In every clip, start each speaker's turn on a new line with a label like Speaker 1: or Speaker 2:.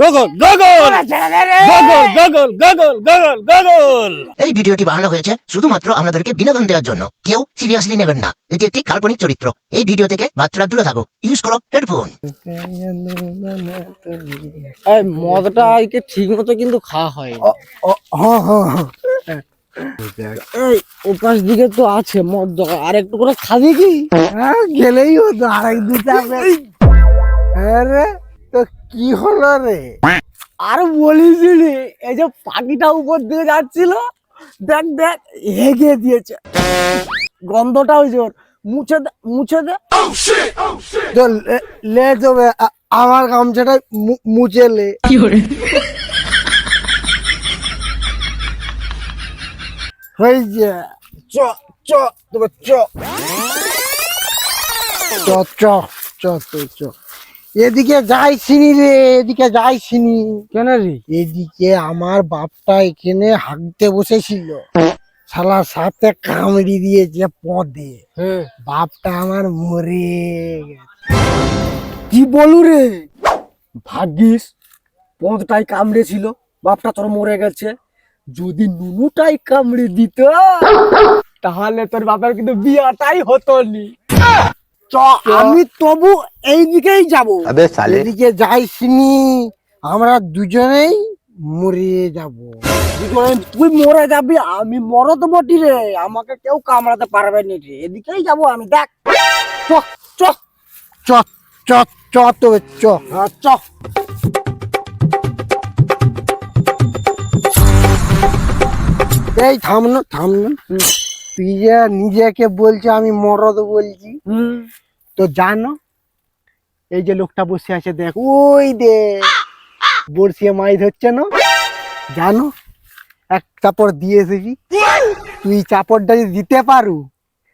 Speaker 1: Goggle Gogol! Gogol Gogol Gogol Gogol Gogol!
Speaker 2: এই ভিডিওটি বানানো হয়েছে শুধুমাত্র আপনাদেরকে বিনোদন দেওয়ার জন্য। কেউ সিরিয়াসলি নেবেন না। এটি একটি কাল্পনিক চরিত্র। এই ভিডিও থেকে বাচ্চারা দূরে থাকো ইউজ করো হেডফোন
Speaker 1: এই মদটা আজকে ঠিক মতো কিন্তু খাওয়া হয় এই ওপাশ দিকে তো আছে মদ। দোকান আর একটু করে খাবি কি?
Speaker 3: হ্যাঁ গেলেই হতো। আরেক দুটা আরে কি হলো রে?
Speaker 1: আর বলিস রে এই যে পাখিটা উপর দিয়ে যাচ্ছিল দেখ দেখ হেগে দিয়েছে। গন্ধটাও জোর মুছে দে মুছে দে।
Speaker 3: তো লে- আ- আমার গামছাটা মুছে লে। কি করে হয়েছে চ চ তবে চ। চ চ চ তুই চ। এদিকে যাইছিনি রে এদিকে যাইছিনি।
Speaker 1: কেন রে?
Speaker 3: এদিকে আমার বাপটা এখানে হাঁকতে বসেছিল। শালা সাথে কামড়ি দিয়েছে পদে।
Speaker 1: হ্যাঁ।
Speaker 3: বাপটা আমার মরে গেছে।
Speaker 1: কি বলু রে? ভাগ্যিস পদটাই কামড়েছিল বাপটা তোর মরে গেছে। যদি নুনুটাই কামড়ে দিত তাহলে তোর বাবার কিন্তু বিয়াটাই হতো নি
Speaker 3: আমি তবু এই দিকেই যাব। এদিকে যাইসনি আমরা দুজনেই মরিয়ে যাব।
Speaker 1: তুই মরে যাবি আমি মরে তো বটি রে আমাকে কেউ কামড়াতে পারবে না রে। এদিকেই যাব আমি দেখ। চ চ
Speaker 3: চ চ চ তো চ।
Speaker 1: হ্যাঁ, চ।
Speaker 3: এই তুই যে নিজেকে বলছে আমি মরদ বলছি।
Speaker 1: হুম।
Speaker 3: তো জানো এই যে লোকটা বসে আছে দেখ ওই দে বড়শিয়ে মাছ ধরছে না? জানো এক চাপড় দিয়ে এসেছি। তুই চাপড়টা যদি দিতে পারু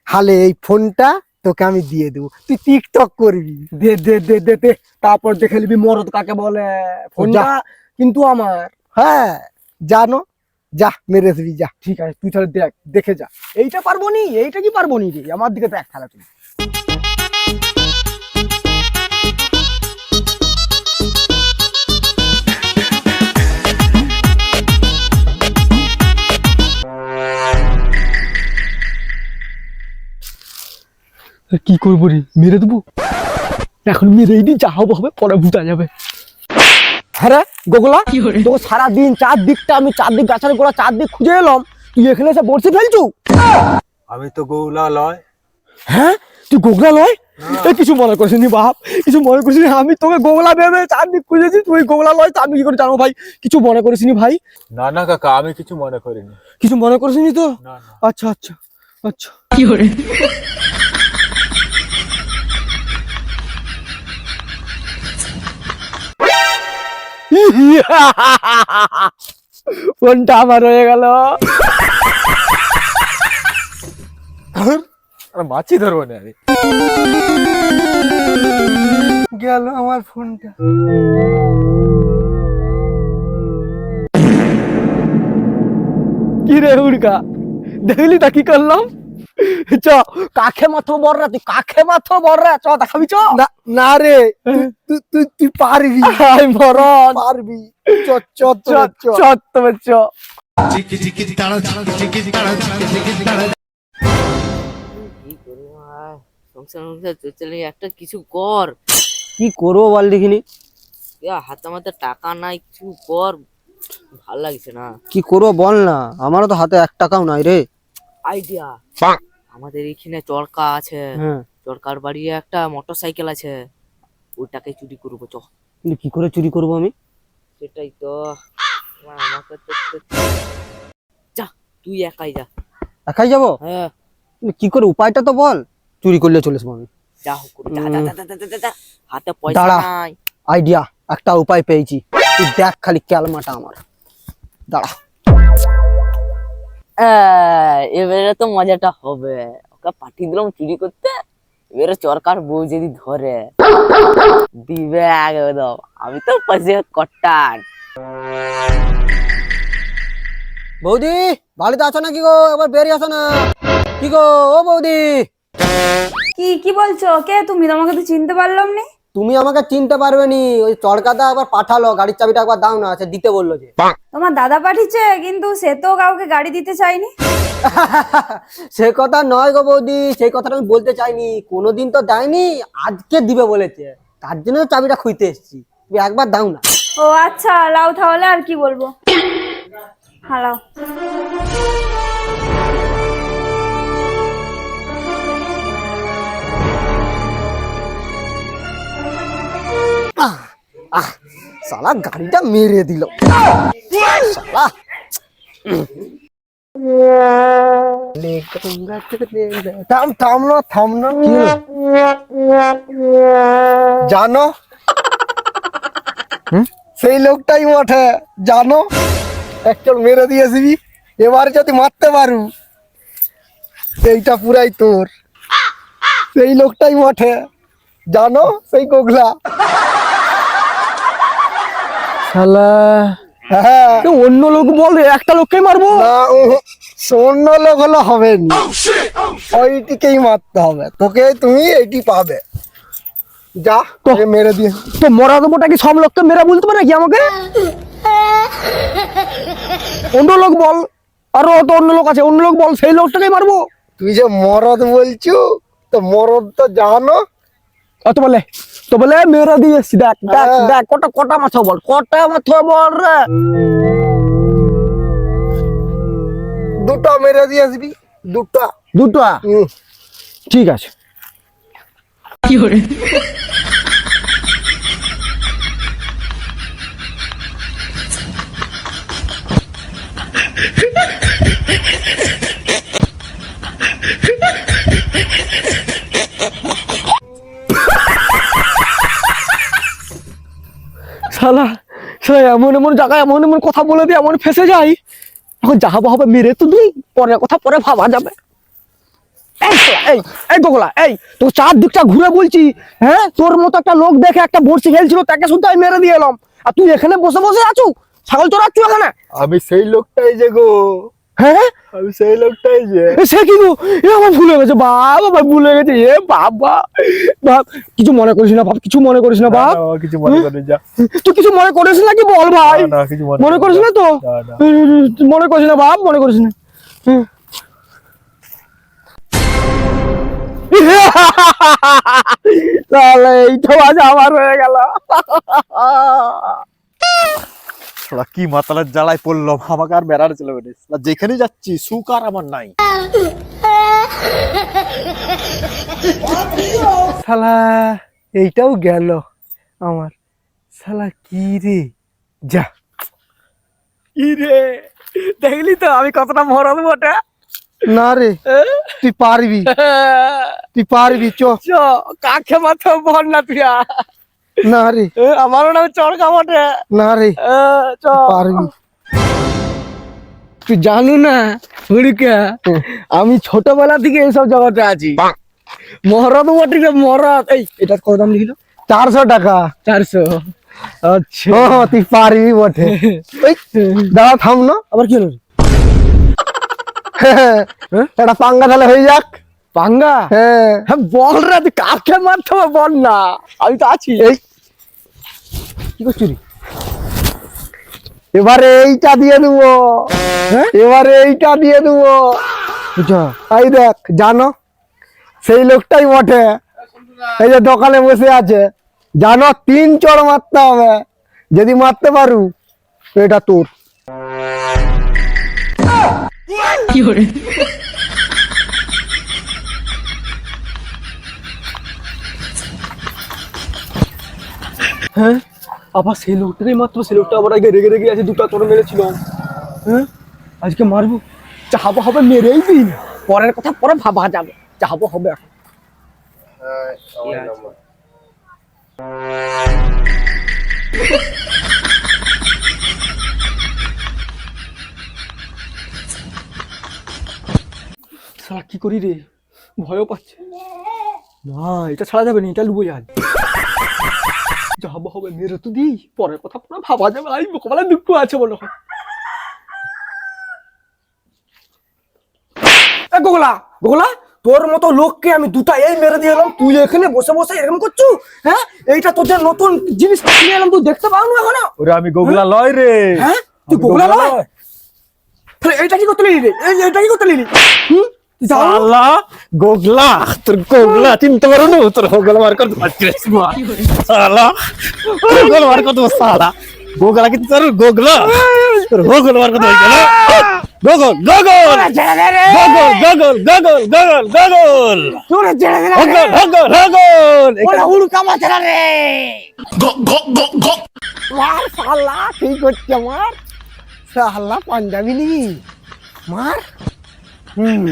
Speaker 3: হালে এই ফোনটা তোকে আমি দিয়ে দেবো। তুই টিকটক করবি।
Speaker 1: দে দে দে দে দে তারপর দেখে নিবি মরদ কাকে বলে। ফোনটা কিন্তু আমার।
Speaker 3: হ্যাঁ জানো যা মেরে দিবি যা।
Speaker 1: ঠিক আছে তুই তাহলে দেখ দেখে যা। এইটা পারব নি? এইটা কি পারব নি রে? আমার দিকে দেখ তাহলে তুই। কি করব রে? মেরে দেবো? এখন মেরেই দি যা হবে হবে পরে ভুটা যাবে। হ্যাঁ রে গোগলা তোকে সারাদিন চারদিকটা আমি চারদিক গাছের গোড়া চারদিক খুঁজে এলাম। তুই এখানে এসে ফেলছু?
Speaker 4: আমি তো গৌলা লয়।
Speaker 1: হ্যাঁ? তুই গোগলা লয়? এ কিছু মনে করিস নি বাপ কিছু মনে করিস আমি তোকে গোগলা ভেবে চারদিক খুঁজেছি তুই গোগলা লয় তা আমি কি করে জানো ভাই? কিছু মনে করিস নি ভাই?
Speaker 4: না না কাকা আমি কিছু মনে করিনি।
Speaker 1: কিছু মনে করিস নি তো? আচ্ছা আচ্ছা আচ্ছা। ফোনটা আমার হয়ে গেল।
Speaker 4: মাছি ধরবো না আমি
Speaker 3: গেল আমার ফোনটা।
Speaker 1: কি রে উড়কা দেখলি তা কি করলাম? চ কাখে মাথো বড়রা? তুই কাখে মাথো বড়রা? চ দেখাবি চ।
Speaker 3: না না রে তুই- তুই তুই পারবি।
Speaker 1: আই মরণ।
Speaker 3: পারবি। চ চ চ
Speaker 1: চ।
Speaker 3: চ
Speaker 1: চ। তবে চ
Speaker 5: কি করি ভাই? সংসার সংসার চলছে না, একটা কিছু কর।
Speaker 1: কি করব বল দেখিনি?
Speaker 5: এ হাতে মাতে টাকা নাই কিছু কর। ভালো লাগছে না।
Speaker 1: কি করব বল না? আমারও তো হাতে এক টাকাও নাই রে।
Speaker 5: আইডিয়া আমাদের এখানে চরকা আছে।
Speaker 1: হ্যাঁ।
Speaker 5: চরকার বাড়ি একটা মোটর সাইকেল আছে। ওইটাকে চুরি করব চ।
Speaker 1: কিন্তু কি করে চুরি করব আমি?
Speaker 5: সেটাই তো। আমাকে তো যা তুই একাই যা।
Speaker 1: একাই যাব?
Speaker 5: হ্যাঁ।
Speaker 1: কি করে উপায়টা তো বল। চুরি করলে চলে আসব আমি।
Speaker 5: যা হোক। হাতে পয়সা নাই।
Speaker 1: আইডিয়া একটা উপায় পেয়েছি। তুই দেখ খালি ক্যালমাটা আমার। দাঁড়া।
Speaker 5: এবারে তো মজাটা হবে। ওকে পাঠিয়ে দিলাম চুরি করতে এবারে চরকার বউ যদি ধরে দিবে একদম। আমি তো পাশে কট্টার।
Speaker 1: বৌদি বাড়িতে আছো নাকি গো? একবার বেরিয়ে আসো না। কি গো ও বৌদি?
Speaker 6: কি কি বলছো? কে তুমি? তোমাকে তো চিনতে পারলাম না।
Speaker 1: তুমি আমাকে চিনতে পারবে নি ওই চড়কাদা আবার পাঠালো গাড়ির চাবিটা একবার দাও না আচ্ছা দিতে বলল যে।
Speaker 6: তোমার দাদা পাঠিয়েছে কিন্তু সে তো কাউকে গাড়ি দিতে চায়নি।
Speaker 1: সে কথা নয় গো বৌদি সেই কথাটা আমি বলতে চাইনি কোনোদিন তো দেয়নি আজকে দিবে বলেছে তার জন্য চাবিটা খুঁজতে এসেছি তুমি একবার দাও না।
Speaker 6: ও আচ্ছা লাও তাহলে আর কি বলব। হ্যাঁ
Speaker 1: আহ সালা গাড়িটা মেরে দিল। সালা
Speaker 3: জানো? সেই লোকটাই বটে, জানো? একজন মেরে দিয়েছিবি এবার যদি মারতে পারু, সেইটা পুরাই তোর। সেই লোকটাই বটে, জানো? সেই গোগলা।
Speaker 1: শালা।
Speaker 3: হ্যাঁ।
Speaker 1: অন্য লোক বলে একটা লোককে মারবো?
Speaker 3: অন্য লোক হলে হবে না। ওইটিকেই মারতে হবে। তোকে তুমি এইটি পাবে। যা তোকে মেরে দিয়ে।
Speaker 1: তো মরা দেবোটা কি সব লোককে মেরা বলতে পারে কি আমাকে? অন্য লোক বল। আরও তো অন্য লোক আছে অন্য লোক বল সেই লোকটাকে মারবো?
Speaker 3: তুই যে মরদ বলছু তো মরদ তো জানো।
Speaker 1: আর তো বলে। তো বলে মেরে দিয়েছি দেখ দেখ
Speaker 3: হ্যাঁ।
Speaker 1: দেখ কটা কটা মাছ বল কটা মাছ বল রে?
Speaker 3: দুটো মেরে দিয়ে আসবি দুটো।
Speaker 1: দুটো?
Speaker 3: হুম।
Speaker 1: ঠিক আছে। শালা। শালা, এমন এমন জায়গায়, এমন এমন কথা বলে দিয়ে এমন ফেসে যাই। এখন যা হবে মেরে তো দিই। পরে কথা পরে ভাবা যাবে। এই এই গোগলা, এই তো চারদিকটা ঘুরে বলছি হ্যাঁ? তোর মতো একটা লোক দেখে একটা বড়শি খেলছিল, তাকে শুনতে আমি মেরে দিয়ে এলাম। আর তুই এখানে বসে বসে আছো? ছাগল চড়াচ্ছ এখানে?
Speaker 4: আমি সেই লোকটাই যে গো।
Speaker 1: হ্যাঁ?
Speaker 4: আমি সেই লোকটাই যে।
Speaker 1: সে কি গো? এ আমার ভুলে গেছে বাবা ভাই ভুলে গেছে এ বাবা। বাপ কিছু মনে করিস না বাপ কিছু মনে করিস না বাপ
Speaker 4: না, না, কিছু মনে করি যা।
Speaker 1: তুই কিছু মনে করিস না কি বল ভাই?
Speaker 4: না, না, কিছু মনে
Speaker 1: করিস না তো?
Speaker 4: না, না।
Speaker 1: মনে করিস না বাপ মনে করিস না। তাহলে এইটা আজ আমার হয়ে গেল।
Speaker 4: শালা কি মাতালার জ্বালায় পড়লাম আমাকে আর বেড়ার ছিল যেখানে যাচ্ছি সুখ আর আমার নাই।
Speaker 3: শালা এইটাও গেল আমার। শালা কি রে? যা।
Speaker 1: কি রে? দেখলি তো আমি কতটা মরদ বটে?
Speaker 3: না রে তুই পারবি। তুই পারবি চ।
Speaker 1: চ কাকে মাথা বল না তুই।
Speaker 3: না রে।
Speaker 1: এ, আমারও নাম চড়কা বটে
Speaker 3: না রে।
Speaker 1: চ
Speaker 3: পারবি।
Speaker 1: তুই জানো না হরিকা আমি ছোটবেলা থেকে এইসব জগতে আছি। মহরত বটে মহরত। এই এটা কত দাম লিখিল
Speaker 3: চারশো টাকা।
Speaker 1: চারশো। আচ্ছা।
Speaker 3: তুই পারবি বটে। দাঁড়া থাম না।
Speaker 1: আবার কি হলো রে?
Speaker 3: একটা পাঙ্গা তাহলে হয়ে যাক।
Speaker 1: পাঙ্গা?
Speaker 3: হ্যাঁ।
Speaker 1: হ্যাঁ বল রে তুই কাকে মারতে হবে বল না। আমি তো আছি।
Speaker 3: এই।
Speaker 1: কি করছিস রে?
Speaker 3: এবারে এইটা দিয়ে দেবো।
Speaker 1: হ্যাঁ?
Speaker 3: এবারে এইটা দিয়ে দেবো।
Speaker 1: বুঝা।
Speaker 3: এই দেখ জানো? সেই লোকটাই বটে। এই যে দোকানে বসে আছে। জানো তিন চড় মারতে হবে। যদি মারতে পারু এটা তোর।
Speaker 1: হ্যাঁ? আবার সেই লোকটারই মাত্র, সেই লোকটা আবার আগে রেগে রেগে আছে দুটো চড় মেরেছিলাম হ্যাঁ? আজকে মারবো। চাহাবো হবে, মেরেই দিন পরের কথা পরে ভাবা যাবে। চাহাবো হবে এখন। কি করি রে? ভয়ও পাচ্ছে। না, এটা ছাড়া যাবে না, এটা লুবো আজ যা হবে হবে মেরে তো দিই। পরের কথা পুরো ভাবা যাবে আই মোকাবেলা দুঃখ আছে মনে হয়। গোগলা গোগলা তোর মতো লোককে আমি দুটা এই মেরে দিয়ে এলাম তুই এখানে বসে বসে এরকম করছু? হ্যাঁ? এইটা তোদের নতুন জিনিস কিনে এলাম তুই দেখতে পাও না এখনও?
Speaker 4: ওরে আমি গোগলা লয় রে।
Speaker 1: হ্যাঁ? তুই গোগলা নয়। তাহলে এইটা কি করতে লিলি রে? এই এইটা কি করতে লিলি হুম।
Speaker 4: সালা গোগলা তোর গোগলা চিনতে পারো না তোর গোগলা মার কর সালা গোগলা মার কর সালা গোগলা কি তোর গোগলা তোর গোগলা মার কর গেল Gogol Gogol Gogol Gogol Gogol Gogol Gogol
Speaker 1: তোরে ছেড়ে দে।
Speaker 4: Gogol Gogol Gogol.
Speaker 1: ওরা হুড়কা মাছেরা রে। মার শালা কি করছে মার? শালা পাঞ্জাবি নি। মার। হুম।